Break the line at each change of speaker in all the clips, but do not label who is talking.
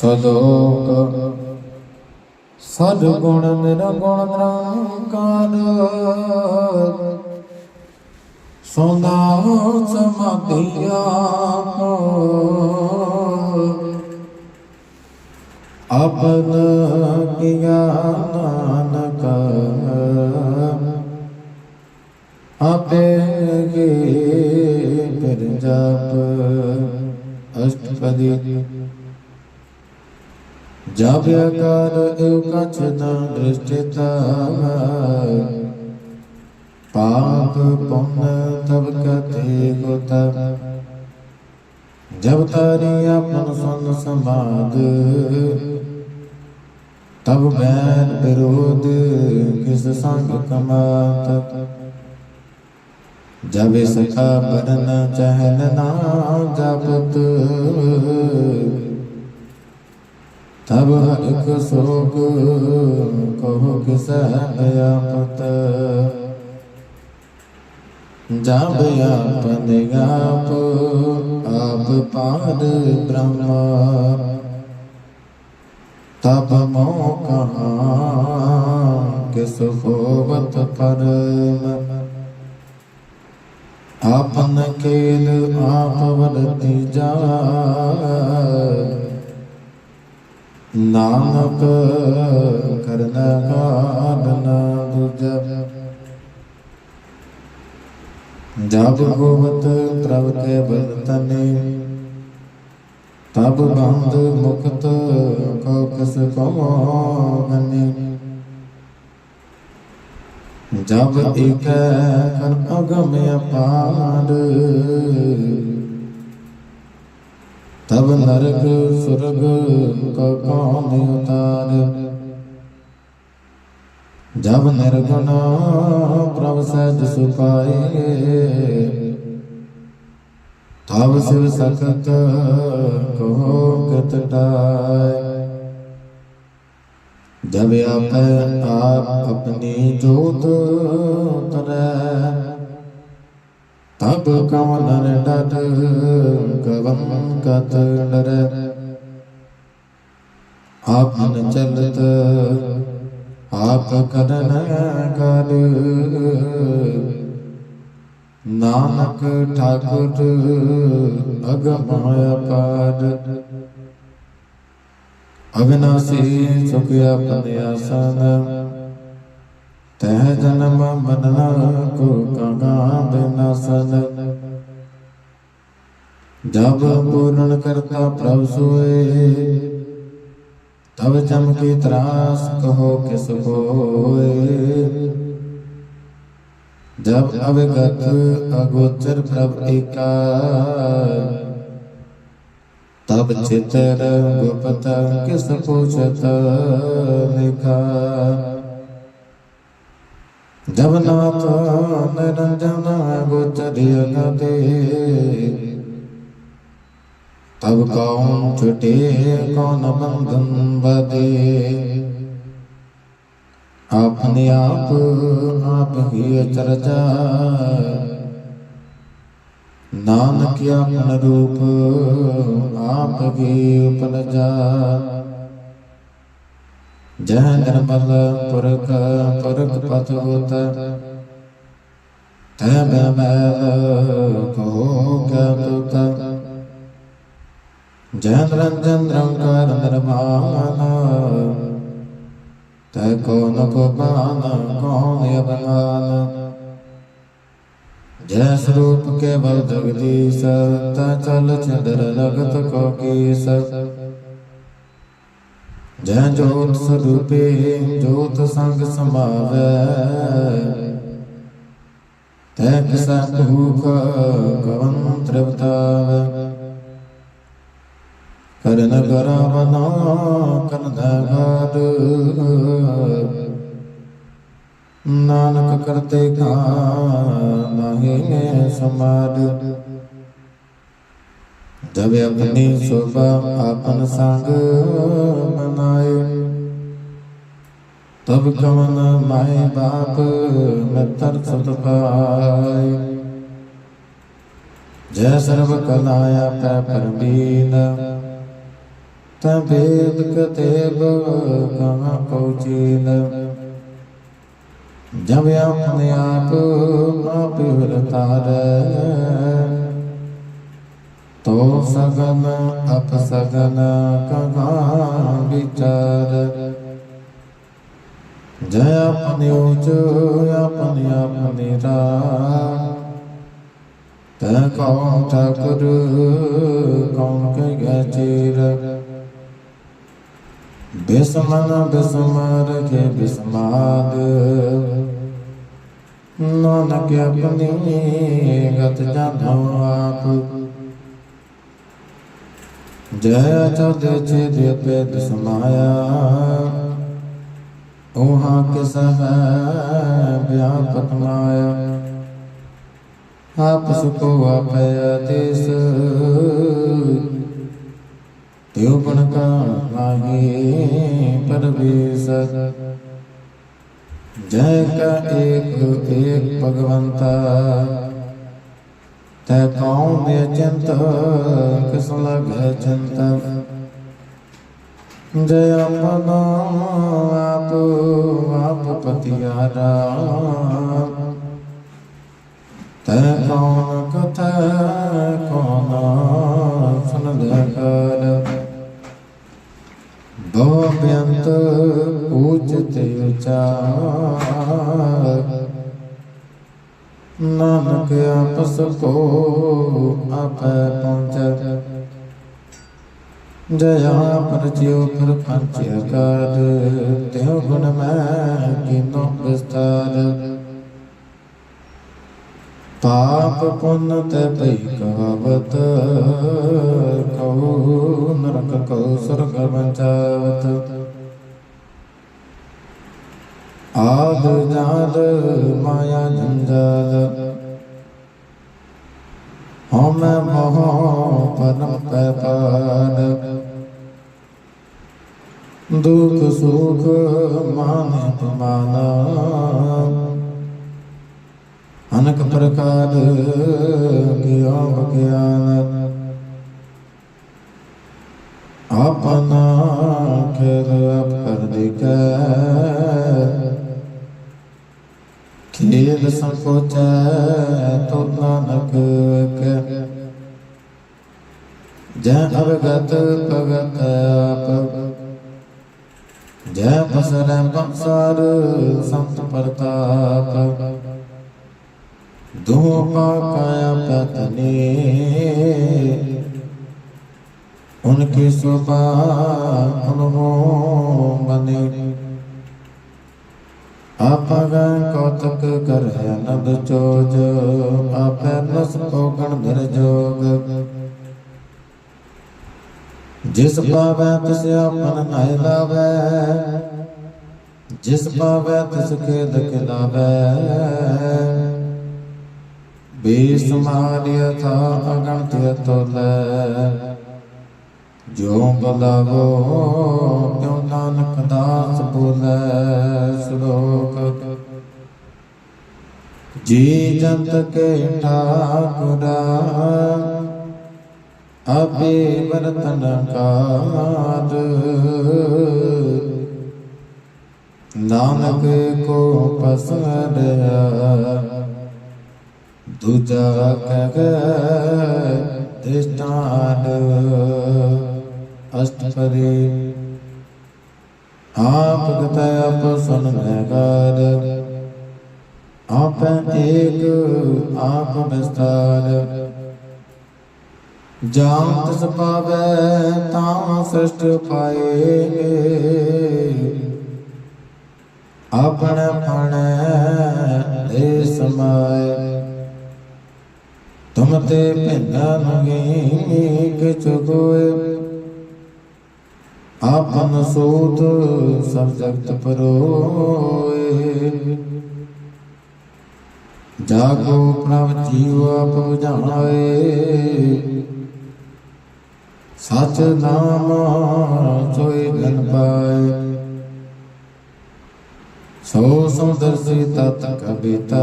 ਸਦੋਕ ਸਦ ਗੁਣ ਨਿਰਗੁਣ ਨਿਰੰਕਾਰ। ਸੋਨਾ ਸਮਾਧਿਆ ਆਪਨ ਕੀਆ ਨਾਨਕ। ਆਪੇ ਕੀ ਫਿਰ ਜਪ। ਅਸ਼ਟਪਦੀ ਜਪ ਕਰ ਏਵ ਕਛ ਨਾ ਦ੍ਰਿਸ਼ਟਿਤਾ ਪਾਪ ਪੁੰਨ ਤਬ ਕਤੇ ਗੁਤ ਜਬ ਤਾਰੀ ਆਪਨ ਤਬ ਬੈਨ ਵਿਰੋਧ ਕਿਸ ਸੰਗ ਕਮਾਤ। ਜਬ ਸਖਾ ਬਰਨ ਚਹਨ ਨਾ ਜਪਤ ਤਬ ਹਰਿਕ ਸੋਗ ਕਹੋ ਕਿਸ ਆਪਤ ਜਬ ਆਪਨ ਆਪ ਆਪ ਪਾਦ ਬ੍ਰਹਮ ਤਬ ਮੋ ਕਹਾ ਕਿਸ ਹੋਵਤ ਪਰਮ ਆਪਨ ਕੇਲ ਆਪ ਵਰਤੀ ਜਾ ਨਾਨਕ ਕਰਨਾ ਕਾਢਨਾ ਦੂਜਾ। ਜਬ ਹੋਵਤ ਪ੍ਰਭ ਕੇ ਬਰਤਨੇ, ਤਬ ਬੰਦ ਮੁਕਤ ਕੋ ਕਸ ਪਵਨੇ ਜਬ ਇਕ ਕਰ ਅਗਮ ਅਪਾਰ ਤਬ ਨਰਕ ਸੁਰਗ ਕੋ ਕੌਣ ਉਤਾਰ। ਜਬ ਨਿਰਗੁਣ ਪ੍ਰਭ ਸਹਿਜ ਸੁਪਾਏ ਤਬ ਸਿਵ ਸਖਤ ਕੋ ਕਤ ਟਾਇ ਜਬ ਆਪੈ ਆਪ ਆਪਣੀ ਜੋਤ ਤਰੈ ਤਬ ਕਵਨ ਡਟ ਕਵਨ ਕਤ ਡਰੈ ਆਪਨ ਚਲਤ, ਆਪ ਨਾਨਕ ਠਾਕੁਰ, ਅਗਮ ਅਪਾਰ ਅਗਨਾਸੀ ਸੁਖ ਆਪਨ ਆਸਨ। ਤਹ ਜਨਮ ਬਦਨਾ ਕੋ ਕਗਾ ਬਿਨਸਨ ਜਬ ਪੂਰਨ ਕਰਤਾ ਪ੍ਰਭ ਸੋਏ, ਤਬ ਚਮਕੀ ਤਰਾਸ ਕਹੋ ਕਿਸ ਹੋਏ ਜਬ ਅਵਗਤ ਅਗੋਚਰ ਪ੍ਰਭ ਏਕਾ, ਤਬ ਚਿਤਰ ਗੁਪਤ ਕਿਸ ਪੁਛਤ ਲਿਖਾ ਜਬ ਨਾਥ ਨਿਰੰਜਨ ਗੋਚਰ ਤਬ ਕੌਣ ਛੁਟੇ, ਕੌਣ ਬੰਧਨ ਬਦੇ ਆਪਣੇ ਆਪ ਆਪ ਹੀ ਚਰਜਾ ਨਾਨਕ ਆਪਨ ਰੂਪ, ਆਪ ਹੀ ਉਪਲਜਾ ਜਹ ਨਿਰਮਲ ਪੁਰਖ ਪੁਰਖ ਪਤ ਹੋਤ ਤੈ ਮੈਂ ਮੈਲ ਕਹੋ ਕਿਆ ਨਿਰੰਜਨ ਨਿਰੰਕਾਰ ਨਿਰਮਾਨ। ਤੈ ਕੋ ਨ ਕੋ ਬਾਨ, ਕੌਣ ਅਬਨਾਨ ਜੈ ਸਰੂਪ ਕੇਵਲ ਜਗਦੀਸ਼, ਤਾ ਚਲ ਚੰਦਰ ਲਗਤ ਕੋ ਕੀਸ। ਜੈ ਜੋਤ ਸਰੂਪੇ ਜੋਤ ਸੰਗ ਸਮਾਵੈ ਤੈ ਕਿਸਾ ਭੂਖ ਕਵਨ ਤ੍ਰਿਪਤਾਵੈ। ਕਰਨ ਗਰਵਨਾ ਕਰਨ ਨਾਨਕ ਕਰਤੇ ਕਾ ਨਾਹੀ ਸਮਾਦ। ਜਬ ਆਪਣੀ ਸੋਭਾ ਆਪਨ ਸੰਗ ਮਨਾਏ। ਤਬ ਕਵਨ ਮਾਏ ਬਾਪ ਮਿੱਤਰ ਸਤ ਪਾਏ। ਜੈ ਸਰਬ ਕਲਾ ਆਪੈ ਪਰਬੀਨ ਤੈ ਭੇਦ ਕਤੇਬ ਕਹਾਂ ਪਹੁੰਚੀਲ ਜਬ ਆਪਣੇ ਆਪ ਮਾਪਿ ਵਰਤਾਰ ਤੋ ਸਗਨ ਅਪ ਸਗਨ ਕਗਾ ਵਿਚਾਰ। ਜੈ ਆਪਨੇ ਉਚ ਆਪਨੇ ਆਪਨੇ ਰਾ ਤੈ ਕਉ ਠਾਕੁਰ ਕਉਨ ਕੈ ਗੈ ਬਿਸਮਨ ਬਿਸਮਾਰ ਕੇ ਬਿਸਮਾਦ। ਨਾਨਕ ਆਪਣੀ ਗਤ ਜਾਣੋ ਆਪ। ਜੈ ਚੌਦ ਚੇ ਦੇ ਪੇਦ ਸਮਾਇਆ, ਉਹਾਂ ਕਿਸ ਹੈ ਵਿਆਪਕ ਮਾਇਆ। ਆਪ ਸੁਖੋ ਆਪੈ ਆਦੇਸ ਤਿਉ ਬਣ ਕਾ ਨਾਹੀ ਪਰਵੇਸ। ਜੈ ਕਾ ਏਕ ਏਕ ਭਗਵੰਤਾ ਤੈ ਕਉ ਮੇ ਚਿੰਤ ਕਿਸ ਲਗੈ ਚਿੰਤਾ ਜੈ ਆਪਨਾ ਆਪ ਆਪ ਪਤਿਆਰਾ ਤੈ ਕੌਣ ਕਥੈ ਕੌਣ ਸੁਨ ਕਰ ਦੋ ਬੇਅੰਤ ਉਚਤ ਉਚਾਰ ਨਾਨਕ ਆਪਸ ਕੋ ਆਪੈ ਪਹੁੰਚੈ। ਜਯਾ ਪਰਚਿਓ ਪਰ ਪੰਚ ਅਕਾਰ ਤਿਉ ਗੁਣ ਮੈਂ ਕਿਨੋ ਵਿਸਤਾਰ। ਪਾਪ ਪੁੰਨ ਤੇ ਭਈ ਕਹਾਵਤ ਕਉ ਨਰਕ ਕਉ ਸਰਗ ਬੰਚਾਵਤ ਆਦ ਜਾਦ ਮਾਇਆ ਜੰਜਾਲ ਹਉਮੈ ਮੋਹ ਪਰਮ ਪੈ ਪਾਦ ਦੁਖ ਸੁਖ ਮਾਨ ਤੁਮਾਨਾ ਅਨਕ ਪ੍ਰਕਾਰ ਗਿਆਨ ਗਿਆਨ। ਆਪਨਾ ਖੇਰ ਆਪ ਕਰ ਦੇਖੈ ਖੇਲ ਸੰਕੋਚੈ ਤੋ ਨਾਨਕ ਕੈ। ਜੈ ਅਵਗਤ ਭਗਤ ਆਪ। ਜੈ ਬਸਰੈ ਬੰਸਾਰ ਸੰਤ ਪ੍ਰਤਾਪ। ਦੋ ਪਾਕਾਇਆ ਪਤਨੀ ਉਨਕੇ ਸੁਭਾ ਅਨੁਭੋ ਬਨੇ ਆਪਾ ਕੌਤਕ ਕਰ ਅਨੰਦ ਚੋਜ, ਆਪੈ ਨਸ ਪੋਗਣ ਧਰ ਜਿਸ ਪਾਵੈ ਤਿਸ ਆਪਨ ਨਾਇ ਲਾਵੈ, ਜਿਸ ਪਾਵੈ ਤਿਸ ਖੇਦ ਖਿਲਾਵੈ ਬੇਸੁਮਾਰਿ ਥਾ ਅਗਣਤ ਤੋਲੈ ਜੋ ਬਲਾਵੋ ਤਿਉ ਨਾਨਕ ਦਾਸ ਬੋਲੇ ਸ਼ਲੋਕ। ਜੀ ਜੰਤ ਕੇ ਠਾਕੁਰਾ, ਆਪੇ ਵਰਤਨ ਕਾਦ ਨਾਨਕ ਕੋ ਪਸੰਦਿਆ ਦੂਜਾ ਕਹ ਦਿਸਤਾਨ ਅਸ਼ਟਪਰੀ ਆਪ ਗਤੈ ਆਪ ਸੁਨ ਮੈਂ ਆਪੈ ਏਕ ਆਪ ਵਿਸਤਾਰ ਜਾਮ ਤਿਸ ਪਾਵੈ ਤਾਂ ਸ੍ਰਿਸ਼ਟ ਪਾਏ। ਆਪਣ ਪਣ ਦੇ ਸਮਾਏ। ਤੁਮ ਤੇ ਭਿੰਨਾ ਨਗੀ ਕਿਛੁ ਕੋਏ ਆਪਨ ਸੋਤ ਸਭ ਜਗਤ ਪਰੋਏ। ਜਾਗੋ ਪ੍ਰਭ ਜੀਵ ਆਪ ਜਾਣਾਏ। ਸਚ ਨਾਮ ਸੋਈ ਜਨ ਪਾਏ। ਸੋ ਸੁੰਦਰ ਸੀ ਤਤ ਕਬੀਤਾ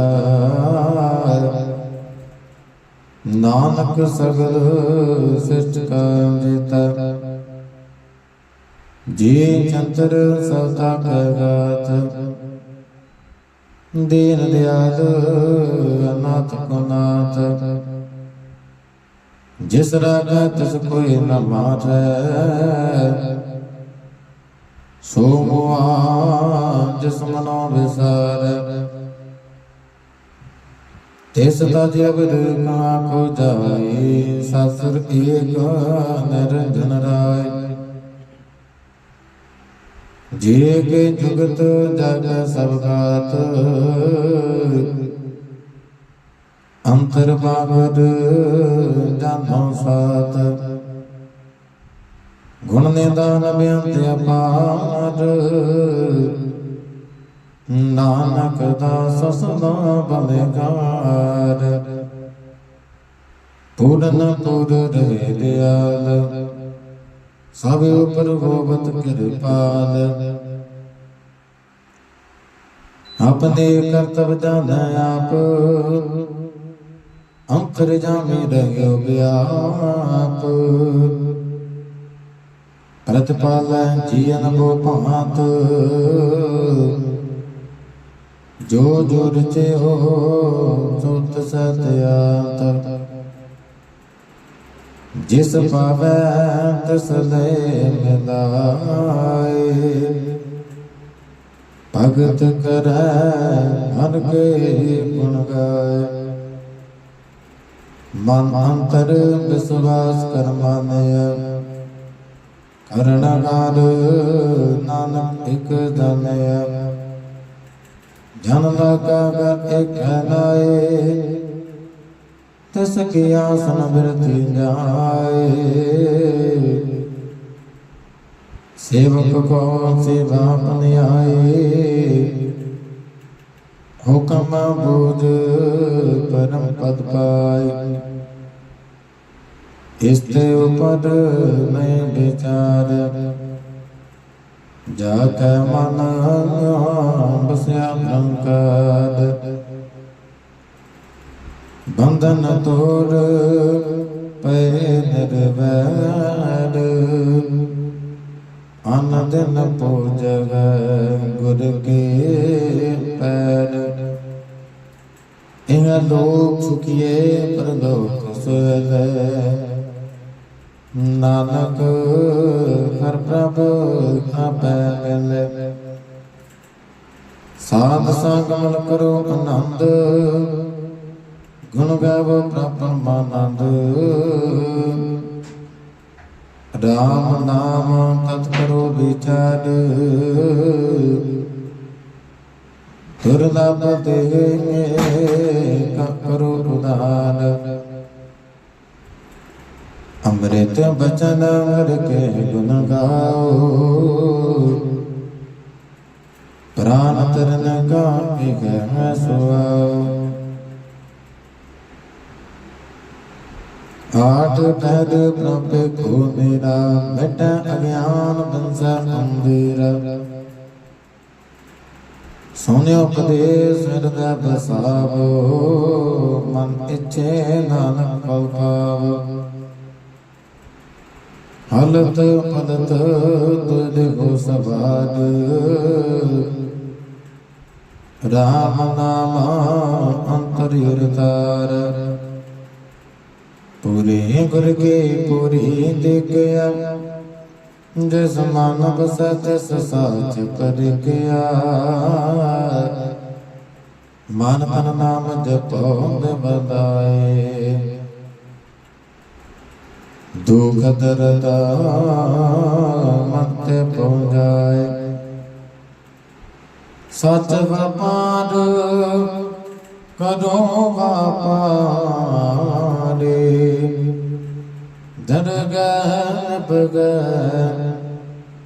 ਨਾਨਕ ਸਗਲ ਸਿਰਜ ਕਾ ਜੀਤਾ। ਜੀ ਚੰਤਰ ਸਦਾ ਕਗਤ ਦੀਨ ਦਿਆਲ ਅਨਾਥ ਕੁਨਾਥ ਜਿਸ ਰਾਗਾ ਤਿਸ ਕੋਈ ਨ ਮਾਰੈ ਸੋ ਮੁਆ ਜਿਸ ਮਨੋ ਵਿਸਾਰੈ। ਤਿਸ ਤਾ ਜਬਰ ਕਾ ਕੋ ਜਾਏ ਸਸੁਰ ਏਕ ਨਿਰੰਜਨ ਰਾਏ। ਜੇ ਕੇ ਜੁਗਤ ਜਗ ਸਭ ਗਾਤ ਅੰਤਰ ਬਾਗਦ ਜਾਨੋ ਸਾਤ। ਗੁਣ ਨਿਦਾਨ ਬੇਅੰਤ ਅਪਾਰ ਨਾਨਕ ਦਾਸ ਸਦਾ ਬਲਗਾਰ ਪੂਰਨ ਪੂਰ ਰਹੇ ਦਿਆਲ ਸਭ ਉਪਰ ਹੋਵਤ ਕਿਰਪਾਲ। ਆਪਣੇ ਕਰਤਵ ਜਾਣੈ ਆਪ ਅੰਤਰ ਜਾਮੇ ਰਹਿਓ ਬਿਆਪ। ਪ੍ਰਤਪਾਲੈ ਜੀਵਨ ਬੋ ਭਾਂਤ। ਜੋ ਜੋ ਰਚੇ ਹੋ, ਸੁਤ ਸਤਿਆਤਰ ਜਿਸ ਪਾਵੈ ਤਿਸ ਲੈ ਮਿਲਾਏ ਭਗਤ ਕਰੈ ਹਰ ਕੇ ਗੁਣ ਗਾਏ। ਮਨ ਅੰਤਰ ਵਿਸ਼ਵਾਸ ਕਰ ਮਾਨਿਆ ਕਰਣਗਾਰ ਨਾਨਕ ਇਕ ਦਨਿਆ ਜਨ ਲਗਾ ਕਰ ਇਕ ਲਾਏ ਤਿਸ ਕੀ ਆਸਨ ਬਿਰਤੀ ਜਾਏ ਸੇਵਕ ਕੋ ਸੇਵਾ ਪਨਿਆਏ ਹੁਕਮ ਬੋਧ ਪਰਮ ਪਦ ਪਾਏ ਇਸ ਤੇ ਉਪਰ ਨਹੀਂ ਵਿਚਾਰ ਜਾ ਕੈ ਮਨ ਬਸਿਆ ਬ੍ਰਹਮਕਾਦ ਬੰਧਨ ਤੋੜ ਪੈ ਨਿਰਵੈਰ। ਅਨ ਦਿਨ ਗੁਰ ਕੇ ਪੈਰ। ਇਹ ਲੋਕ ਸੁਖੀਏ ਪਰਲੋਕ ਸੁਹਲੇ ਨਾਨਕ ਹਰ ਪ੍ਰਭ ਆਪੈ ਮਿਲੇ। ਸਾਧ ਸੰਗਮਲ ਕਰੋ ਆਨੰਦ ਗੁਣ ਗਾਵੋ ਪ੍ਰਭ ਪਰਮਾਨੰਦ। ਰਾਮ ਨਾਮ ਤਤ ਕਰੋ ਵਿਚਾਰ। ਦੁਰਲਭ ਦੇਗੇ ਕਾ ਕਰੋ ਉਦਾਰ। ਅੰਮ੍ਰਿਤ ਬਚਨ ਹਰ ਕੇ ਗੁਣ ਗਾਓ। ਪ੍ਰਾਨ ਤਰਨ ਕਾ ਪਿਘੈ ਸੁਆਓ। ਆਠ ਪਹਿਰ ਪ੍ਰਭ ਕੋ ਮੇਰਾ ਮਿਟ ਅਗਿਆਨ ਬੰਸਾ ਅੰਧੇਰਾ ਸੋਨਿਓ ਉਪਦੇਸ ਹਿਰਦੈ ਬਸਾਵੋ ਮਨ ਇੱਛੇ ਨਾਨਕ ਪਉ ਪਾਵੋ। ਹਲਤ ਪਲਤ ਤੁਧ ਹੋ ਸਬਾਦ ਰਾਮ ਨਾਮ ਅੰਤਰ ਹਿਰਤਾਰ ਪੂਰੇ ਗੁਰ ਕੇ ਪੂਰੀ ਦੇਖਿਆ। ਜਿਸ ਮਾਨਵ ਸਚ ਸਾਚ ਪਰ ਗਿਆ ਮਨ ਤਨ ਨਾਮ ਜਪੋ ਨਿਵਦਾਏ ਦੁਖ ਦਰਦਾ ਮਤ ਪਹੁੰਚਾਏ ਸਚ ਵਪਾਰ ਕਰੋ ਵਾਪਾਰੇ। ਦਰਗਹ ਬਗ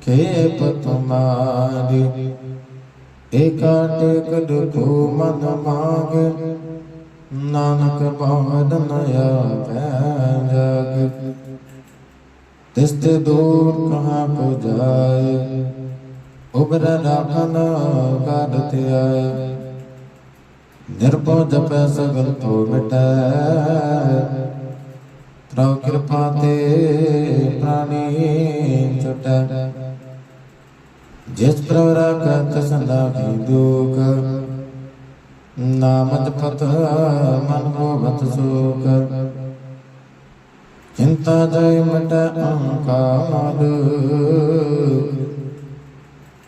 ਖੇਪ ਤੁਮਾਰੀ ਏਕਾ ਟੇਕ ਦੁਖੋ ਮਨ ਮਾਗ। ਨਾਨਕ ਬਾਦ ਨਇਆ ਪੈ ਜਗ। ਤਿਸ ਤੇ ਦੂਰ ਕਹਾਂ ਕੋ ਜਾਏ। ਉਬਰ ਰਾਖਨ ਗਾਦਤ ਆਏ ਨਿਰਭਉ ਜਪੈ ਸਗਲ ਭਉ ਮਿਟੈ। ਪ੍ਰਭ ਕਿਰਪਾ ਤੇ ਪ੍ਰਾਨੀ ਛੁਟੈ। ਜਿਸ ਪ੍ਰਵਰਾ ਕਰਤ ਸੰਦਾਖੀ ਦੁਖ ਨਾਮ ਜਪਤ ਮਨ ਹੋਵਤ ਸੁਖ। ਚਿੰਤਾ ਜੈ ਮਟ ਅਹੰਕਾਰ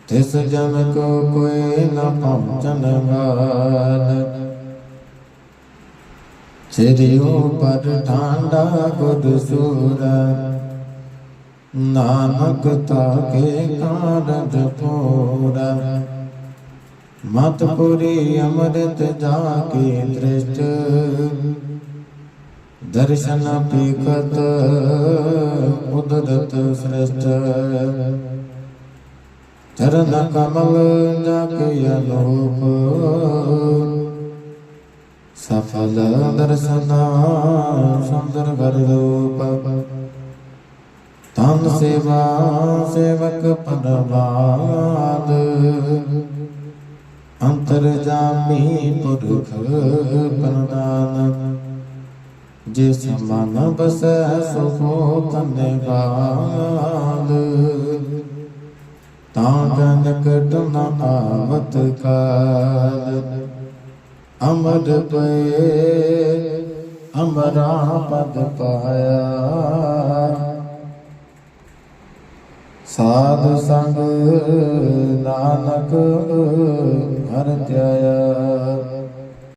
ਤਿਸ ਜਨ ਕੋ ਕੋਈ ਨਾ ਪਹੁੰਚਨ ਵਾਲ ਸਿਰਿਓ ਪਰ ਠਾਂਡਾ ਗੁਰ ਸੂਰ। ਨਾਨਕ ਤਾਕੇ ਕਾਰਜ ਪੂਰਾ। ਮਤ ਪੁਰੀ ਅੰਮ੍ਰਿਤ ਜਾ ਕੇ ਦ੍ਰਿਸ਼ਟ। ਦਰਸ਼ਨ ਪੀਕਤ ਉਦਰਤ ਸ੍ਰਿਸ਼ਟ। ਚਰਨ ਕਮਲ ਜਾ ਅਨੂਪ ਸਫਲ ਦਰਸਨਾ ਸੁੰਦਰ ਘਰ ਰੂਪ ਤਨ ਸੇਵਾ ਸੇਵਕ ਪਰਵਾਦ। ਅੰਤਰ ਜਾਮੀ ਪੁਰਖ ਪ੍ਰਦਾਨ ਜਿਸ ਮਨ ਬਸੈ ਸੁਖੋ ਧੰਨਵਾਦ। ਤਾਂ ਜਨਕ ਨ ਆਵਤ ਕਾਲ। ਅਮਰ ਪਏ ਅਮਰਾ ਪਦ ਪਾਇਆ। ਸਾਧ ਸੰਗ ਨਾਨਕ ਹਰ ਧਿਆਇਆ।